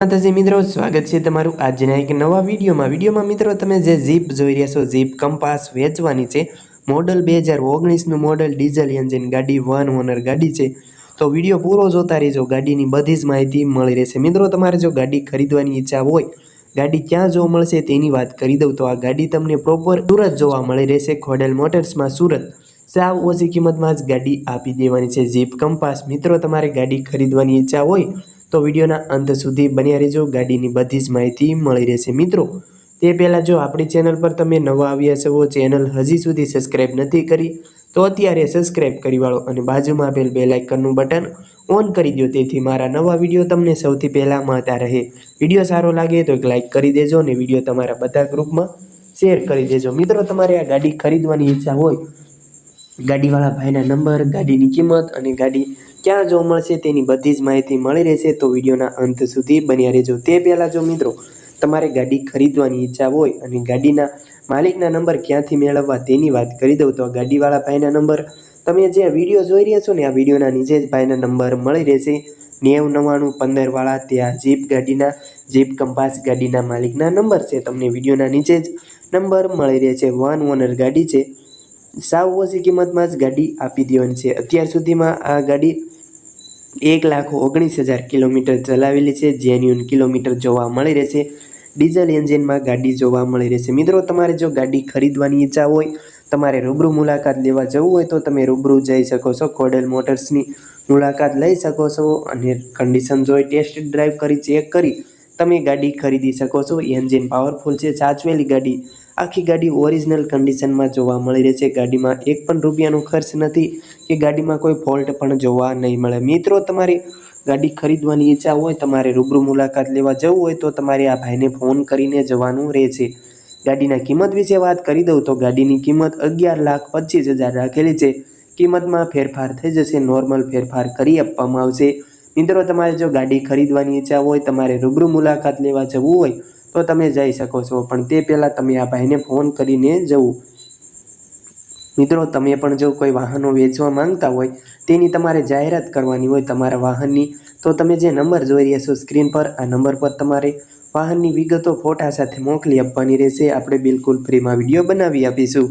માતાજી મિત્રો, સ્વાગત છે તમારું આજના એક નવા વિડીયોમાં. વિડીયોમાં મિત્રો, તમે જે જીપ જોઈ રહ્યા છો જીપ કંપાસ વેચવાની છે. મોડલ બે હજાર ઓગણીસનું મોડલ, ડીઝલ એન્જિન, ગાડી વન ઓનર ગાડી છે. તો વીડિયો પૂરો જોતા રહેજો, ગાડીની બધી જ માહિતી મળી રહેશે. મિત્રો, તમારે જો ગાડી ખરીદવાની ઈચ્છા હોય, ગાડી ક્યાં જોવા મળશે તેની વાત કરી દઉં. તો આ ગાડી તમને પ્રોપર સુરત જોવા મળી રહેશે, ખોડેલ મોટર્સમાં સુરત. સાવ ઓછી કિંમતમાં જ ગાડી આપી દેવાની છે જીપ કંપાસ મિત્રો, તમારે ગાડી ખરીદવાની ઈચ્છા હોય તો વિડીયોના અંત સુધી બન્યા રહેજો. ગાડીની બધી જ માહિતી મળી રહેશે. મિત્રો, તે પહેલાં જો આપણી ચેનલ પર તમે નવા આવ્યા છો, ચેનલ હજી સુધી સબસ્ક્રાઈબ નથી કરી, તો અત્યારે સબસ્ક્રાઈબ કરી વાળો અને બાજુમાં આપેલ બે લાઇકનનું બટન ઓન કરી દો તેથી મારા નવા વીડિયો તમને સૌથી પહેલાં મળતા રહે. વીડિયો સારો લાગે તો એક લાઇક કરી દેજો અને વીડિયો તમારા બધા ગ્રુપમાં શેર કરી દેજો. મિત્રો, તમારે આ ગાડી ખરીદવાની ઈચ્છા હોય ગાડીવાળા ભાઈના નંબર, ગાડીની કિંમત અને ગાડી ક્યાં જોવા મળશે તેની બધી જ માહિતી મળી રહેશે. તો વિડીયોના અંત સુધી બન્યા રહેજો. તે પહેલાં જો મિત્રો, તમારે ગાડી ખરીદવાની ઈચ્છા હોય અને ગાડીના માલિકના નંબર ક્યાંથી મેળવવા તેની વાત કરી દઉં, તો આ ગાડીવાળા ભાઈના નંબર તમે જે વીડિયો જોઈ રહ્યા છો ને, આ વિડીયોના નીચે જ ભાઈના નંબર મળી રહેશે. નેવું નવ્વાણું પંદરવાળા ત્યાં જીપ ગાડીના, જીપ કંપાસ ગાડીના માલિકના નંબર છે. તમને વિડીયોના નીચે જ નંબર મળી રહે છે વન ઓનર ગાડી છે. સાવ ઓછી કિંમતમાં જ ગાડી આપી દેવાની છે. અત્યાર સુધીમાં આ ગાડી એક લાખ ઓગણીસ હજાર કિલોમીટર ચલાવેલી છે. જેન્યુન કિલોમીટર જોવા મળી રહેશે. ડીઝલ એન્જિનમાં ગાડી જોવા મળી રહેશે. મિત્રો, તમારે જો ગાડી ખરીદવાની ઈચ્છા હોય, તમારે રૂબરૂ મુલાકાત લેવા જવું હોય, તો તમે રૂબરૂ જઈ શકો છો કોડેલ મોટર્સની મુલાકાત લઈ શકો છો અને કન્ડિશન જોઈ ટેસ્ટ ડ્રાઈવ કરી ચેક કરી તમે ગાડી ખરીદી શકો છો. એન્જિન પાવરફુલ છે. સાચવેલી ગાડી આખી ગાડી ઓરિજિનલ કન્ડિશનમાં જોવા મળી રહેશે ગાડીમાં એક પણ રૂપિયાનો ખર્ચ નથી કે ગાડીમાં કોઈ ફોલ્ટ પણ જોવા નહીં મળે. મિત્રો, તમારી ગાડી ખરીદવાની ઈચ્છા હોય, તમારે રૂબરૂ મુલાકાત લેવા જવું હોય, તો તમારે આ ભાઈને ફોન કરીને જવાનું રહેશે ગાડીના કિંમત વિશે વાત કરી દઉં તો ગાડીની કિંમત અગિયાર લાખ પચીસ હજાર રાખેલી છે. કિંમતમાં ફેરફાર થઈ જશે. નોર્મલ ફેરફાર કરી આપવામાં આવશે. મિત્રો, તમારે જો ગાડી ખરીદવાની ઈચ્છા હોય, તમારે રૂબરૂ મુલાકાત લેવા જવું હોય તો તમે જઈ શકો છો. પણ તે પહેલાં તમે આ ભાઈને ફોન કરીને જવું મિત્રો, તમે પણ જો કોઈ વાહનો વેચવા માંગતા હોય, તેની તમારે જાહેરાત કરવાની હોય તમારા વાહનની, તો તમે જે નંબર જોઈ રહ્યા છો સ્ક્રીન પર, આ નંબર પર તમારે વાહનની વિગતો ફોટા સાથે મોકલી આપવાની રહેશે. આપણે બિલકુલ ફ્રીમાં વીડિયો બનાવી આપીશું.